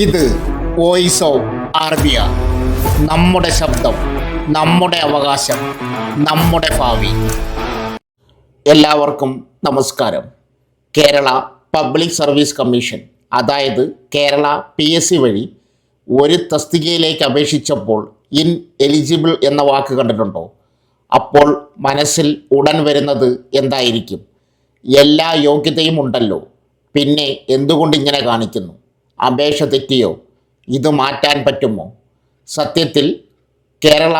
ഇത് voice of ആർബിയ നമ്മുടെ ശബ്ദം നമ്മുടെ അവകാശം നമ്മുടെ ഭാവി. എല്ലാവർക്കും നമസ്കാരം. കേരള പബ്ലിക് സർവീസ് കമ്മീഷൻ അതായത് കേരള പി എസ് സി വഴി ഒരു തസ്തികയിലേക്ക് അപേക്ഷിച്ചപ്പോൾ ഇൻ എലിജിബിൾ എന്ന വാക്ക് കണ്ടിട്ടുണ്ടോ? അപ്പോൾ മനസ്സിൽ ഉടൻ വരുന്നത് എന്തായിരിക്കും? എല്ലാ യോഗ്യതയും ഉണ്ടല്ലോ. പിന്നെ എന്തുകൊണ്ട് ഇങ്ങനെ കാണിക്കുന്നു? അപേക്ഷ തെറ്റിയോ? ഇത് മാറ്റാൻ പറ്റുമോ? സത്യത്തിൽ കേരള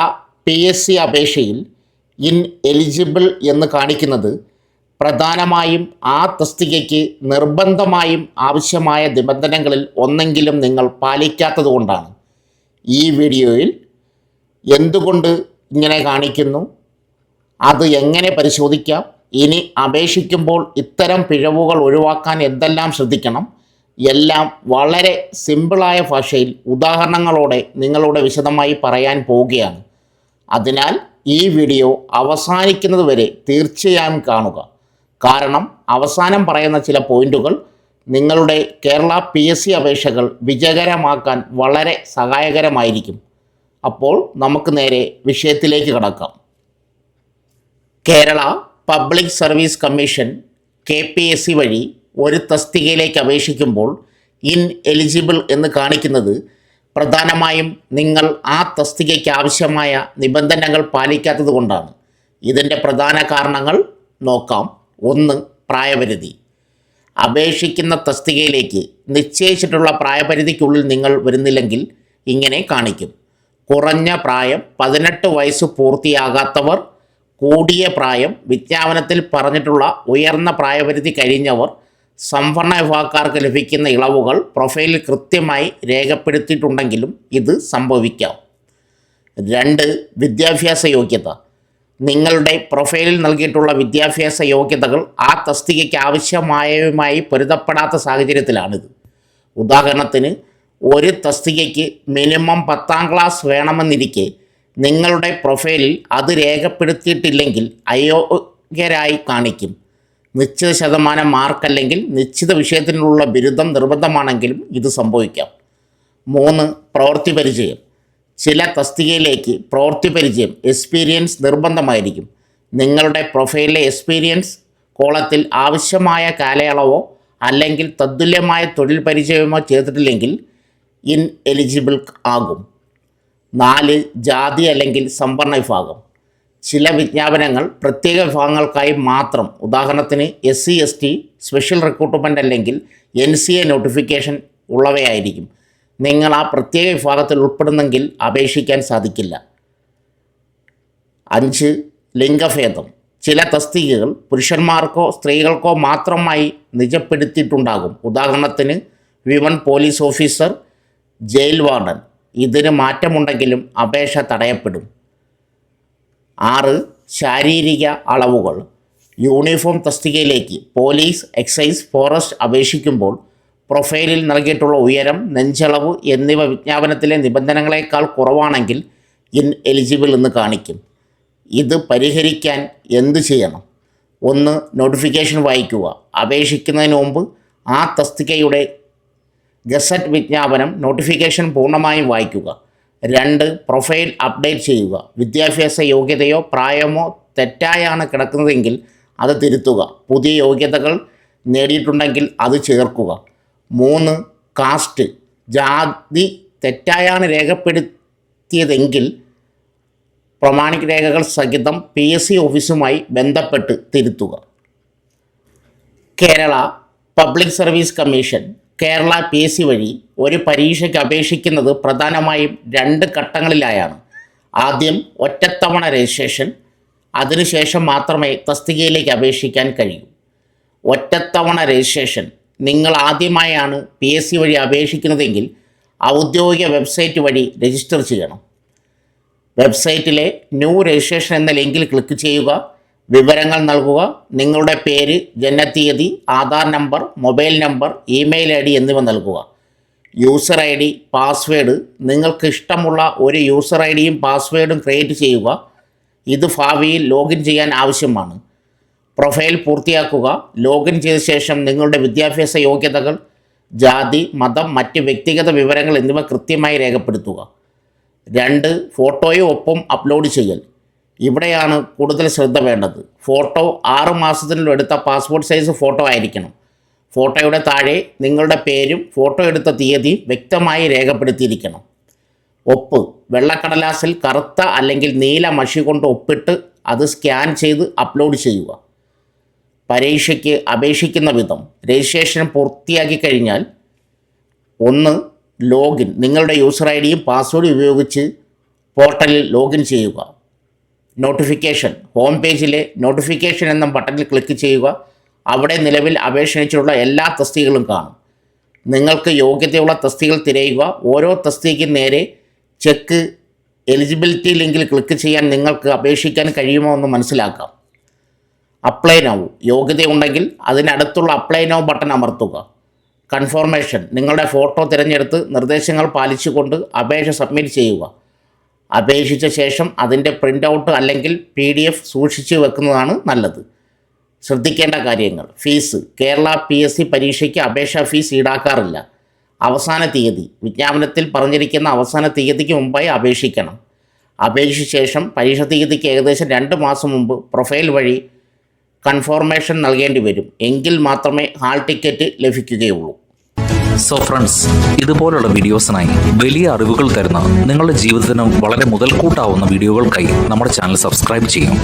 പി എസ് സി അപേക്ഷയിൽ ഇൻ എലിജിബിൾ എന്ന് കാണിക്കുന്നത് പ്രധാനമായും ആ തസ്തികയ്ക്ക് നിർബന്ധമായും ആവശ്യമായ നിബന്ധനകളിൽ ഒന്നെങ്കിലും നിങ്ങൾ പാലിക്കാത്തതുകൊണ്ടാണ് ഈ വീഡിയോയിൽ എന്തുകൊണ്ട് ഇങ്ങനെ കാണിക്കുന്നു? അത് എങ്ങനെ പരിശോധിക്കാം? ഇനി അപേക്ഷിക്കുമ്പോൾ ഇത്തരം പിഴവുകൾ ഒഴിവാക്കാൻ എന്തെല്ലാം ശ്രദ്ധിക്കണം? എല്ലാം വളരെ സിമ്പിളായ ഭാഷയിൽ ഉദാഹരണങ്ങളോടെ നിങ്ങളോട് വിശദമായി പറയാൻ പോവുകയാണ്. അതിനാൽ ഈ വീഡിയോ അവസാനിക്കുന്നത് വരെ തീർച്ചയായും കാണുക. കാരണം അവസാനം പറയുന്ന ചില പോയിന്റുകൾ നിങ്ങളുടെ കേരള പി എസ് സി അപേക്ഷകൾ വിജയകരമാക്കാൻ വളരെ സഹായകരമായിരിക്കും. അപ്പോൾ നമുക്ക് നേരെ വിഷയത്തിലേക്ക് കടക്കാം. Kerala public service commission K P S C വഴി ഒരു തസ്തികയിലേക്ക് അപേക്ഷിക്കുമ്പോൾ ഇൻ എലിജിബിൾ എന്ന് കാണിക്കുന്നത് പ്രധാനമായും നിങ്ങൾ ആ തസ്തികയ്ക്ക് ആവശ്യമായ നിബന്ധനകൾ പാലിക്കാത്തത് കൊണ്ടാണ്. ഇതിന്റെ പ്രധാന കാരണങ്ങൾ നോക്കാം. ഒന്ന് പ്രായപരിധി. അപേക്ഷിക്കുന്ന തസ്തികയിലേക്ക് നിശ്ചയിച്ചിട്ടുള്ള പ്രായപരിധിക്കുള്ളിൽ നിങ്ങൾ വരുന്നില്ലെങ്കിൽ ഇങ്ങനെ കാണിക്കും. കുറഞ്ഞ പ്രായം പതിനെട്ട് വയസ്സ് പൂർത്തിയാകാത്തവർ കൂടിയ പ്രായം വിജ്ഞാപനത്തിൽ പറഞ്ഞിട്ടുള്ള ഉയർന്ന പ്രായപരിധി കഴിഞ്ഞവർ സംവരണ വിഭാഗക്കാർക്ക് ലഭിക്കുന്ന ഇളവുകൾ പ്രൊഫൈലിൽ കൃത്യമായി രേഖപ്പെടുത്തിയിട്ടുണ്ടെങ്കിലും ഇത് സംഭവിക്കാം. രണ്ട് വിദ്യാഭ്യാസ യോഗ്യത. നിങ്ങളുടെ പ്രൊഫൈലിൽ നൽകിയിട്ടുള്ള വിദ്യാഭ്യാസ യോഗ്യതകൾ ആ തസ്തികയ്ക്ക് ആവശ്യമായവുമായി പൊരുത്തപ്പെടാത്ത സാഹചര്യത്തിലാണിത്. ഉദാഹരണത്തിന് ഒരു തസ്തികയ്ക്ക് മിനിമം പത്താം ക്ലാസ് വേണമെന്നിരിക്കെ നിങ്ങളുടെ പ്രൊഫൈലിൽ അത് രേഖപ്പെടുത്തിയിട്ടില്ലെങ്കിൽ അയോഗ്യരായി കാണിക്കും. നിശ്ചിത ശതമാനം മാർക്ക് അല്ലെങ്കിൽ നിശ്ചിത വിഷയത്തിനുള്ള ബിരുദം നിർബന്ധമാണെങ്കിലും ഇത് സംഭവിക്കാം. മൂന്ന് പ്രവൃത്തി പരിചയം. ചില തസ്തികയിലേക്ക് പ്രവൃത്തി പരിചയം എക്സ്പീരിയൻസ് നിർബന്ധമായിരിക്കും. നിങ്ങളുടെ പ്രൊഫൈലിലെ എക്സ്പീരിയൻസ് കോളത്തിൽ ആവശ്യമായ കാലയളവോ അല്ലെങ്കിൽ തത്തുല്യമായ തൊഴിൽ പരിചയമോ ചെയ്തിട്ടില്ലെങ്കിൽ ഇൻ എലിജിബിൾ ആകും. നാല് ജാതി അല്ലെങ്കിൽ സംവരണ വിഭാഗം. ചില വിജ്ഞാപനങ്ങൾ പ്രത്യേക വിഭാഗങ്ങൾക്കായി മാത്രം. ഉദാഹരണത്തിന് S C S T special recruitment അല്ലെങ്കിൽ എൻ സി എ നോട്ടിഫിക്കേഷൻ ഉള്ളവയായിരിക്കും. നിങ്ങൾ ആ പ്രത്യേക വിഭാഗത്തിൽ ഉൾപ്പെടുന്നെങ്കിൽ അപേക്ഷിക്കാൻ സാധിക്കില്ല. അഞ്ച് ലിംഗഭേദം. ചില തസ്തികകൾ പുരുഷന്മാർക്കോ സ്ത്രീകൾക്കോ മാത്രമായി നിജപ്പെടുത്തിയിട്ടുണ്ടാകും. ഉദാഹരണത്തിന് women police officer jail warden. ഇതിന് മാറ്റമുണ്ടെങ്കിലും അപേക്ഷ തടയപ്പെടും. ആറ് ശാരീരിക അളവുകൾ. യൂണിഫോം തസ്തികയിലേക്ക് പോലീസ് എക്സൈസ് ഫോറസ്റ്റ് അപേക്ഷിക്കുമ്പോൾ പ്രൊഫൈലിൽ നൽകിയിട്ടുള്ള ഉയരം നെഞ്ചളവ് എന്നിവ വിജ്ഞാപനത്തിലെ നിബന്ധനകളേക്കാൾ കുറവാണെങ്കിൽ ഇൻ എലിജിബിൾ എന്ന് കാണിക്കും. ഇത് പരിഹരിക്കാൻ എന്തു ചെയ്യണം? ഒന്ന് നോട്ടിഫിക്കേഷൻ വായിക്കുക. അപേക്ഷിക്കുന്നതിന് മുമ്പ് ആ തസ്തികയുടെ ഗസറ്റ് വിജ്ഞാപനം നോട്ടിഫിക്കേഷൻ പൂർണമായും വായിക്കുക. രണ്ട് പ്രൊഫൈൽ അപ്ഡേറ്റ് ചെയ്യുക. വിദ്യാഭ്യാസ യോഗ്യതയോ പ്രായമോ തെറ്റായാണ് കിടക്കുന്നതെങ്കിൽ അത് തിരുത്തുക. പുതിയ യോഗ്യതകൾ നേടിയിട്ടുണ്ടെങ്കിൽ അത് ചേർക്കുക. മൂന്ന് കാസ്റ്റ്. ജാതി തെറ്റായാണ് രേഖപ്പെടുത്തിയതെങ്കിൽ പ്രമാണിക രേഖകൾ സഹിതം പി എസ് സി ഓഫീസുമായി ബന്ധപ്പെട്ട് തിരുത്തുക. Kerala public service commission Kerala P S C വഴി ഒരു പരീക്ഷയ്ക്ക് അപേക്ഷിക്കുന്നത് പ്രധാനമായും രണ്ട് ഘട്ടങ്ങളിലായാണ്. ആദ്യം ഒറ്റത്തവണ രജിസ്ട്രേഷൻ അതിനുശേഷം മാത്രമേ തസ്തികയിലേക്ക് അപേക്ഷിക്കാൻ കഴിയൂ. ഒറ്റത്തവണ രജിസ്ട്രേഷൻ നിങ്ങൾ ആദ്യമായാണ് പി എസ് സി വഴി അപേക്ഷിക്കുന്നതെങ്കിൽ ഔദ്യോഗിക വെബ്സൈറ്റ് വഴി രജിസ്റ്റർ ചെയ്യണം. വെബ്സൈറ്റിലെ ന്യൂ രജിസ്ട്രേഷൻ എന്ന ലിങ്കിൽ ക്ലിക്ക് ചെയ്യുക വിവരങ്ങൾ നൽകുക നിങ്ങളുടെ പേര് ജനനത്തീയതി Aadhaar number mobile number email I D എന്നിവ നൽകുക. യൂസർ ഐ ഡി പാസ്വേഡ് നിങ്ങൾക്ക് ഇഷ്ടമുള്ള ഒരു യൂസർ ഐ ഡിയും പാസ്വേഡും ക്രിയേറ്റ് ചെയ്യുക. ഇത് ഭാവിയിൽ ലോഗിൻ ചെയ്യാൻ ആവശ്യമാണ്. പ്രൊഫൈൽ പൂർത്തിയാക്കുക. ലോഗിൻ ചെയ്ത ശേഷം നിങ്ങളുടെ വിദ്യാഭ്യാസ യോഗ്യതകൾ ജാതി മതം മറ്റ് വ്യക്തിഗത വിവരങ്ങൾ എന്നിവ കൃത്യമായി രേഖപ്പെടുത്തുക. രണ്ട് ഫോട്ടോയും ഒപ്പം അപ്ലോഡ് ചെയ്യൽ. ഇവിടെയാണ് കൂടുതൽ ശ്രദ്ധ വേണ്ടത്. ഫോട്ടോ ആറ് മാസത്തിനുള്ളിൽ എടുത്ത പാസ്പോർട്ട് സൈസ് ഫോട്ടോ ആയിരിക്കണം. ഫോട്ടോയുടെ താഴെ നിങ്ങളുടെ പേരും ഫോട്ടോ എടുത്ത തീയതി വ്യക്തമായി രേഖപ്പെടുത്തിയിരിക്കണം. ഒപ്പ്. വെള്ളക്കടലാസിൽ കറുത്ത അല്ലെങ്കിൽ നീല മഷി കൊണ്ട് ഒപ്പിട്ട് അത് സ്കാൻ ചെയ്ത് അപ്ലോഡ് ചെയ്യുക. പരീക്ഷയ്ക്ക് അപേക്ഷിക്കുന്ന വിധം രജിസ്ട്രേഷൻ പൂർത്തിയാക്കി കഴിഞ്ഞാൽ ഒന്ന് ലോഗിൻ. നിങ്ങളുടെ യൂസർ ഐ ഡിയും പാസ്വേഡും ഉപയോഗിച്ച് പോർട്ടലിൽ ലോഗിൻ ചെയ്യുക. നോട്ടിഫിക്കേഷൻ. ഹോം പേജിലെ നോട്ടിഫിക്കേഷൻ എന്ന ബട്ടണിൽ ക്ലിക്ക് ചെയ്യുക. അവിടെ നിലവിൽ അപേക്ഷിച്ചിട്ടുള്ള എല്ലാ തസ്തികകളും കാണും. നിങ്ങൾക്ക് യോഗ്യതയുള്ള തസ്തികൾ തിരയുക. ഓരോ തസ്തികയ്ക്കും നേരെ ചെക്ക് എലിജിബിലിറ്റി ലിങ്കിൽ ക്ലിക്ക് ചെയ്യാൻ നിങ്ങൾക്ക് അപേക്ഷിക്കാൻ കഴിയുമോ എന്ന് മനസ്സിലാക്കാം. അപ്ലൈ നൗ യോഗ്യതയുണ്ടെങ്കിൽ അതിനടുത്തുള്ള അപ്ലൈ നൗ ബട്ടൺ അമർത്തുക. കൺഫർമേഷൻ നിങ്ങളുടെ ഫോട്ടോ തിരഞ്ഞെടുത്ത് നിർദ്ദേശങ്ങൾ പാലിച്ചുകൊണ്ട് അപേക്ഷ സബ്മിറ്റ് ചെയ്യുക. അപേക്ഷിച്ച ശേഷം അതിന്റെ പ്രിന്റ് ഔട്ട് അല്ലെങ്കിൽ പി സൂക്ഷിച്ചു വെക്കുന്നതാണ് നല്ലത്. ശ്രദ്ധിക്കേണ്ട കാര്യങ്ങൾ. Fees. Kerala P S C പരീക്ഷയ്ക്ക് അപേക്ഷാ ഫീസ് ഈടാക്കാറില്ല. അവസാന തീയതി. വിജ്ഞാപനത്തിൽ പറഞ്ഞിരിക്കുന്ന അവസാന തീയതിക്ക് മുമ്പായി അപേക്ഷിക്കണം. അപേക്ഷിച്ച ശേഷം പരീക്ഷ തീയതിക്ക് ഏകദേശം രണ്ട് മാസം മുമ്പ് പ്രൊഫൈൽ വഴി കൺഫോർമേഷൻ നൽകേണ്ടി വരും. എങ്കിൽ മാത്രമേ ഹാൾ ടിക്കറ്റ് ലഭിക്കുകയുള്ളൂ. സോ ഫ്രണ്ട്സ് ഇതുപോലുള്ള വീഡിയോസിനായി വലിയ അറിവുകൾ തരുന്ന നിങ്ങളുടെ ജീവിതത്തിനും വളരെ മുതൽക്കൂട്ടാവുന്ന വീഡിയോകൾക്കായി നമ്മുടെ ചാനൽ സബ്സ്ക്രൈബ് ചെയ്യും.